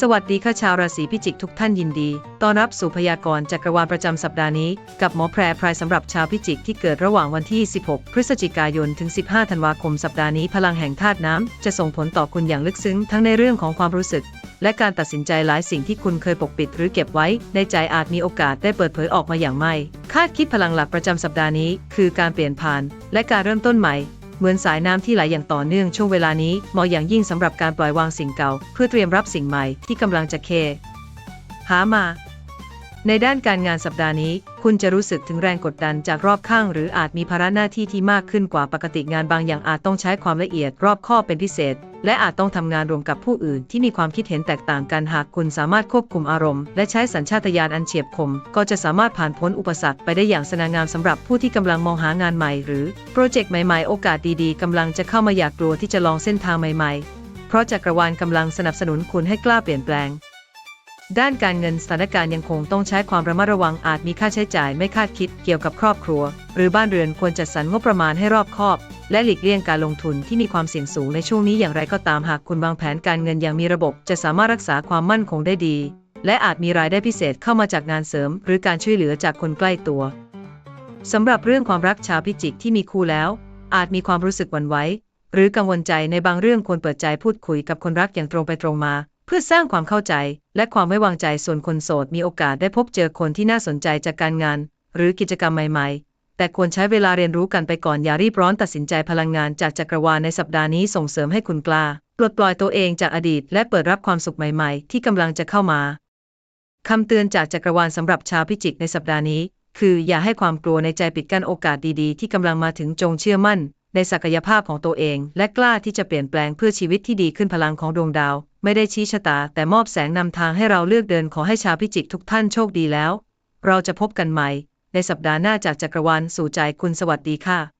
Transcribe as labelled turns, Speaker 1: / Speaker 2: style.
Speaker 1: สวัสดีค่ะชาวราศีพิจิกทุกท่านยินดี ต้อนรับสู่พยากรณ์จักรวาลประจำสัปดาห์นี้ กับหมอแพรพรายสำหรับชาวพิจิกที่เกิดระหว่างวันที่ 16 พฤศจิกายน ถึง 15 ธันวาคมสัปดาห์นี้พลังแห่งธาตุน้ำจะส่งผลต่อคุณอย่างลึกซึ้งทั้งในเรื่องของความรู้สึก และการตัดสินใจหลายสิ่งที่คุณเคยปกปิดหรือเก็บไว้ ในใจอาจมีโอกาสได้เปิดเผยออกมาอย่างไม่ คาดคิดพลังหลักประจำสัปดาห์นี้ คือการเปลี่ยนผ่าน และการเริ่มต้นใหม่ เหมือนสายน้ำที่ไหลอย่างต่อเนื่องช่วงเวลานี้เหมาะอย่างยิ่งสำหรับการปล่อยวางสิ่งเก่า เพื่อเตรียมรับสิ่งใหม่ที่กำลังจะเค หามา ในด้านการงานสัปดาห์นี้ คุณจะรู้สึกถึงแรงกดดันจากรอบข้าง หรืออาจมีภาระหน้าที่ที่มากขึ้นกว่าปกติงานบางอย่างอาจต้องใช้ความละเอียดรอบคอบเป็นพิเศษ และอาจต้องทำงานรวมกับผู้อื่นที่มีความคิดเห็นแตกต่างกันหากคุณสามารถควบคุมอารมณ์และใช้สัญชาตญาณอันเฉียบคม ก็จะสามารถผ่านพ้นอุปสรรคไปได้อย่างสง่างามสำหรับผู้ที่กำลังมองหางานใหม่ หรือโปรเจกต์ใหม่ๆ โอกาสดีๆกำลังจะเข้ามาอยากกลัวที่จะลองเส้นทางใหม่ๆ เพราะจักรวาลกำลังสนับสนุนคุณให้กล้าเปลี่ยนแปลง ด้านการเงินสถานการณ์ยังคงต้องใช้ความระมัดระวังอาจมีค่าใช้จ่ายไม่คาดคิดเกี่ยวกับครอบครัว หรือบ้านเรือนควรจัดสรรงบประมาณให้รอบคอบ และหลีกเลี่ยงการลงทุนที่มีความเสี่ยงสูงในช่วงนี้อย่างไรก็ตามหากคุณวางแผนการเงินอย่างมีระบบ จะสามารถรักษาความมั่นคงได้ดี และอาจมีรายได้พิเศษเข้ามาจากงานเสริม หรือการช่วยเหลือจากคนใกล้ตัวสำหรับเรื่องความรักชาวพิจิกที่มีคู่แล้ว อาจมีความรู้สึกหวั่นไหวหรือกังวลใจในบางเรื่องควรเปิดใจพูดคุยกับคนรักอย่างตรงไปตรงมา เพื่อสร้างความเข้าใจและความไว้วางใจส่วนคนโสดมีโอกาสได้พบเจอคนที่น่าสนใจจากการงาน หรือกิจกรรมใหม่ๆ แต่ควรใช้เวลาเรียนรู้กันไปก่อนอย่ารีบร้อนตัดสินใจพลังงานจากจักรวาลในสัปดาห์นี้ส่งเสริมให้คุณกล้าปลดปล่อยตัวเองจากอดีต และเปิดรับความสุขใหม่ๆ ที่กำลังจะเข้ามาคำเตือนจากจักรวาลสำหรับชาวพิจิกในสัปดาห์นี้ คืออย่าให้ความกลัวในใจปิดกั้นโอกาสดีๆ ที่กำลังมาถึงจงเชื่อมั่น ในศักยภาพของตัวเอง และกล้าที่จะเปลี่ยนแปลงเพื่อชีวิตที่ดีขึ้นพลังของดวงดาว ไม่ได้ชี้ชะตา แต่มอบแสงนำทางให้เราเลือกเดินขอให้ชาวพิจิกทุกท่านโชคดีแล้ว เราจะพบกันใหม่ ในสัปดาห์หน้าจากจักรวาลสู่ใจคุณสวัสดีค่ะ